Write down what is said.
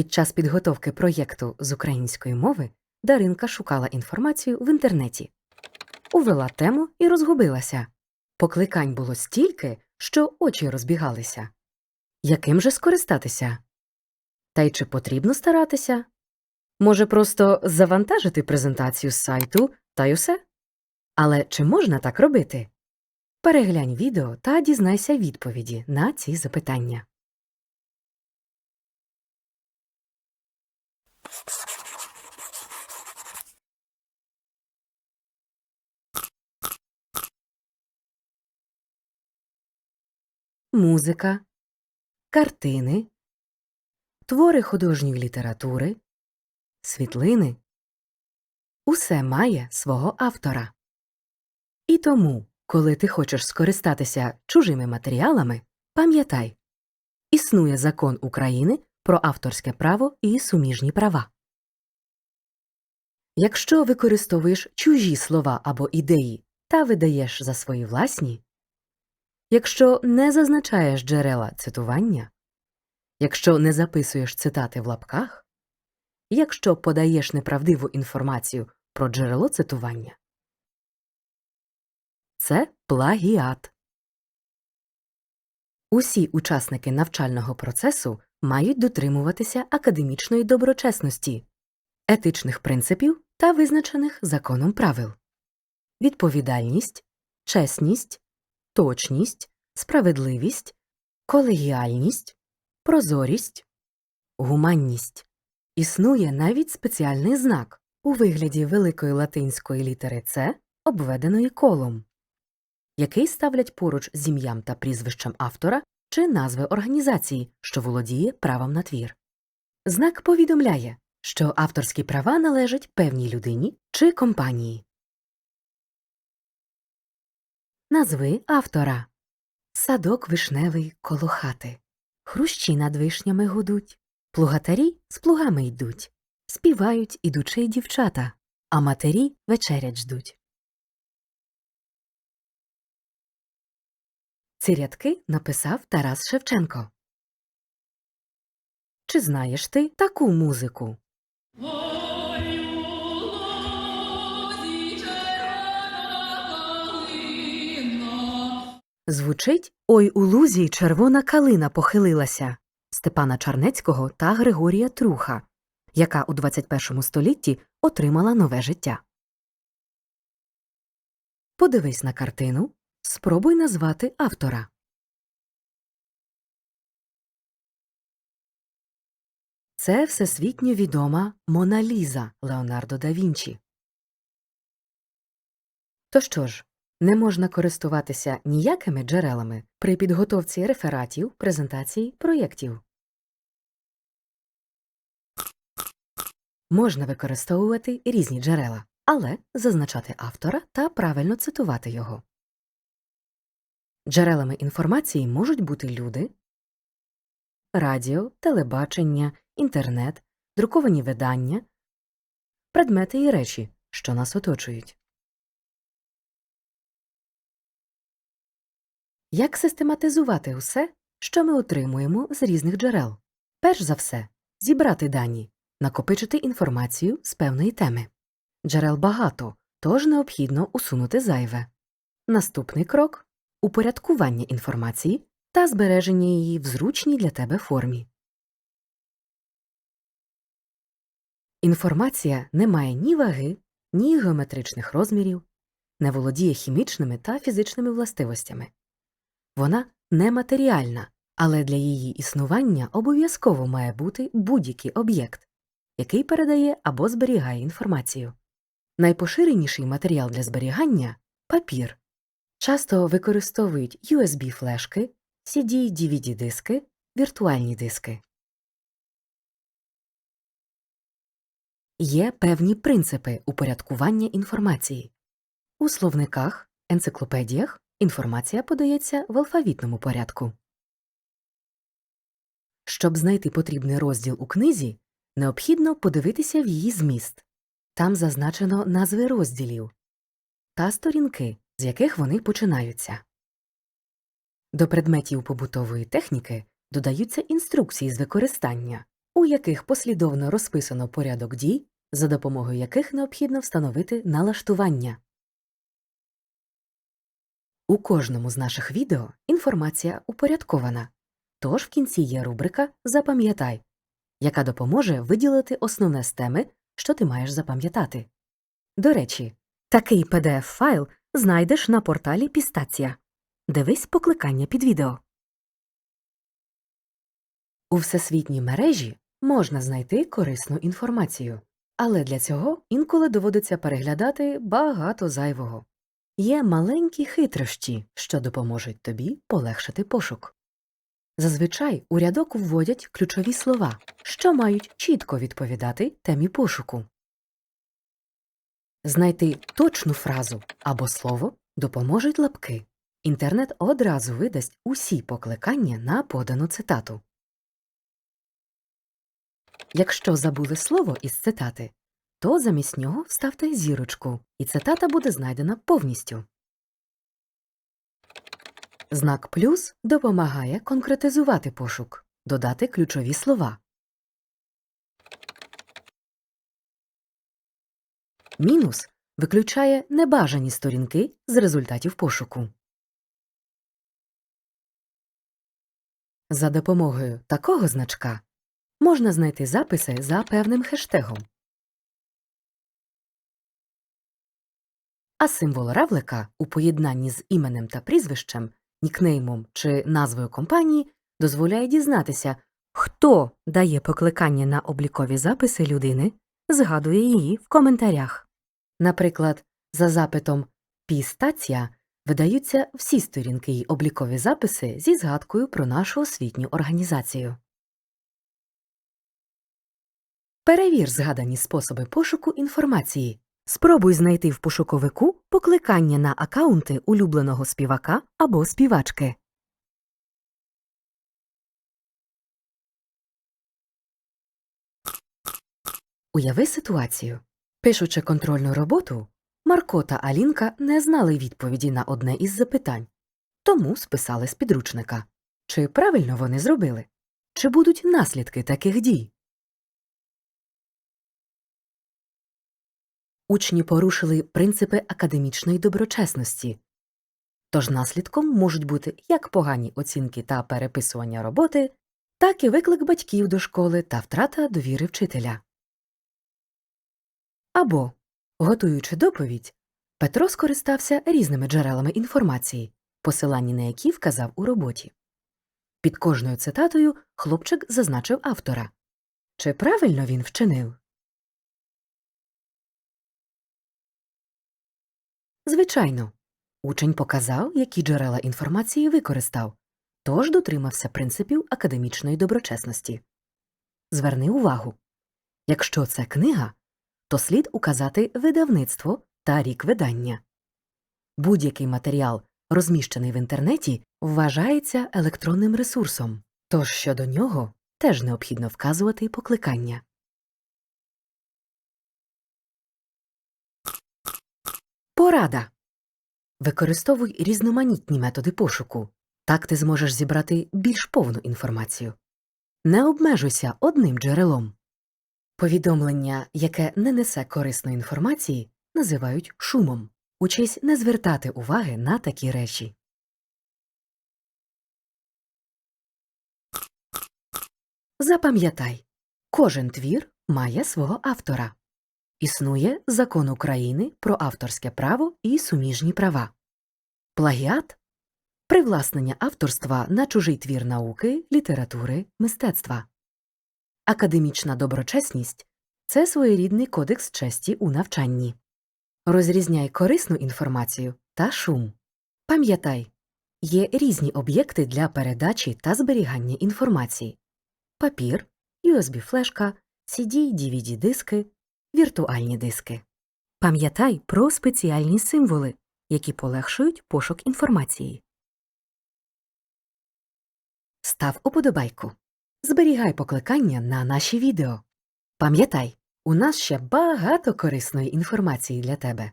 Під час підготовки проєкту з української мови Даринка шукала інформацію в інтернеті, увела тему і розгубилася. Покликань було стільки, що очі розбігалися. Яким же скористатися? Та й чи потрібно старатися? Може, просто завантажити презентацію з сайту та й усе? Але чи можна так робити? Переглянь відео та дізнайся відповіді на ці запитання. Музика, картини, твори художньої літератури, світлини усе має свого автора. І тому, коли ти хочеш скористатися чужими матеріалами, пам'ятай існує закон України про авторське право і суміжні права. Якщо використовуєш чужі слова або ідеї та видаєш за свої власні, якщо не зазначаєш джерела цитування, якщо не записуєш цитати в лапках, якщо подаєш неправдиву інформацію про джерело цитування, це плагіат. Усі учасники навчального процесу мають дотримуватися академічної доброчесності, етичних принципів та визначених законом правил. Відповідальність, чесність, точність, справедливість, колегіальність, прозорість, гуманність. Існує навіть спеціальний знак у вигляді великої латинської літери С, обведеної колом, який ставлять поруч з ім'ям та прізвищем автора чи назви організації, що володіє правом на твір. Знак повідомляє, що авторські права належать певній людині чи компанії. Назви автора Садок вишневий коло хати. Хрущі над вишнями гудуть. Плугатарі з плугами йдуть. Співають ідучи дівчата, а матері вечерять ждуть. Ці рядки написав Тарас Шевченко. Чи знаєш ти таку музику? Звучить Ой у лузі червона калина похилилася Степана Чарнецького та Григорія Труха, яка у 21 столітті отримала нове життя. Подивись на картину, спробуй назвати автора. Це всесвітньо відома Мона Ліза Леонардо да Вінчі. То що ж, не можна користуватися ніякими джерелами при підготовці рефератів, презентацій, проєктів. Можна використовувати різні джерела, але зазначати автора та правильно цитувати його. Джерелами інформації можуть бути люди, радіо, телебачення, інтернет, друковані видання, предмети і речі, що нас оточують. Як систематизувати усе, що ми отримуємо з різних джерел? Перш за все, зібрати дані, накопичити інформацію з певної теми. Джерел багато, тож необхідно усунути зайве. Наступний крок упорядкування інформації та збереження її в зручній для тебе формі. Інформація не має ні ваги, ні геометричних розмірів, не володіє хімічними та фізичними властивостями. Вона нематеріальна, але для її існування обов'язково має бути будь-який об'єкт, який передає або зберігає інформацію. Найпоширеніший матеріал для зберігання папір. Часто використовують USB-флешки, CD, DVD-диски, віртуальні диски. Є певні принципи упорядкування інформації. У словниках, енциклопедіях інформація подається в алфавітному порядку. Щоб знайти потрібний розділ у книзі, необхідно подивитися в її зміст. Там зазначено назви розділів та сторінки, з яких вони починаються. До предметів побутової техніки додаються інструкції з використання, у яких послідовно розписано порядок дій, за допомогою яких необхідно встановити налаштування. У кожному з наших відео інформація упорядкована, тож в кінці є рубрика Запам'ятай, яка допоможе виділити основне з теми, що ти маєш запам'ятати. До речі, такий PDF-файл знайдеш на порталі Пістація. Дивись покликання під відео. У всесвітній мережі можна знайти корисну інформацію, але для цього інколи доводиться переглядати багато зайвого. Є маленькі хитрощі, що допоможуть тобі полегшити пошук. Зазвичай у рядок вводять ключові слова, що мають чітко відповідати темі пошуку. Знайти точну фразу або слово допоможуть лапки. Інтернет одразу видасть усі покликання на подану цитату. Якщо забули слово із цитати, то замість нього вставте зірочку, і цитата буде знайдена повністю. Знак плюс допомагає конкретизувати пошук, додати ключові слова. Мінус виключає небажані сторінки з результатів пошуку. За допомогою такого значка можна знайти записи за певним хештегом. А символ равлика у поєднанні з іменем та прізвищем, нікнеймом чи назвою компанії дозволяє дізнатися, хто дає покликання на облікові записи людини, згадує її в коментарях. Наприклад, за запитом «Пістація» видаються всі сторінки й облікові записи зі згадкою про нашу освітню організацію. Перевір згадані способи пошуку інформації. Спробуй знайти в пошуковику покликання на акаунти улюбленого співака або співачки. Уяви ситуацію. Пишучи контрольну роботу, Марко та Алінка не знали відповіді на одне із запитань, тому списали з підручника. Чи правильно вони зробили? Чи будуть наслідки таких дій? Учні порушили принципи академічної доброчесності. Тож наслідком можуть бути як погані оцінки та переписування роботи, так і виклик батьків до школи та втрата довіри вчителя. Або, готуючи доповідь, Петро скористався різними джерелами інформації, посилання на які вказав у роботі. Під кожною цитатою хлопчик зазначив автора. Чи правильно він вчинив? Звичайно, учень показав, які джерела інформації використав, тож дотримався принципів академічної доброчесності. Зверни увагу якщо це книга, то слід указати видавництво та рік видання. Будь-який матеріал, розміщений в інтернеті, вважається електронним ресурсом, тож щодо нього теж необхідно вказувати покликання. Порада. Використовуй різноманітні методи пошуку. Так ти зможеш зібрати більш повну інформацію. Не обмежуйся одним джерелом. Повідомлення, яке не несе корисної інформації, називають шумом. Учись не звертати уваги на такі речі. Запам'ятай, кожен твір має свого автора. Існує закон України про авторське право і суміжні права. Плагіат привласнення авторства на чужий твір науки, літератури, мистецтва. Академічна доброчесність це своєрідний кодекс честі у навчанні. Розрізняй корисну інформацію та шум. Пам'ятай, є різні об'єкти для передачі та зберігання інформації папір, USB-флешка, CD, DVD-диски, віртуальні диски. Пам'ятай про спеціальні символи, які полегшують пошук інформації. Став уподобайку. Зберігай покликання на наші відео. Пам'ятай, у нас ще багато корисної інформації для тебе.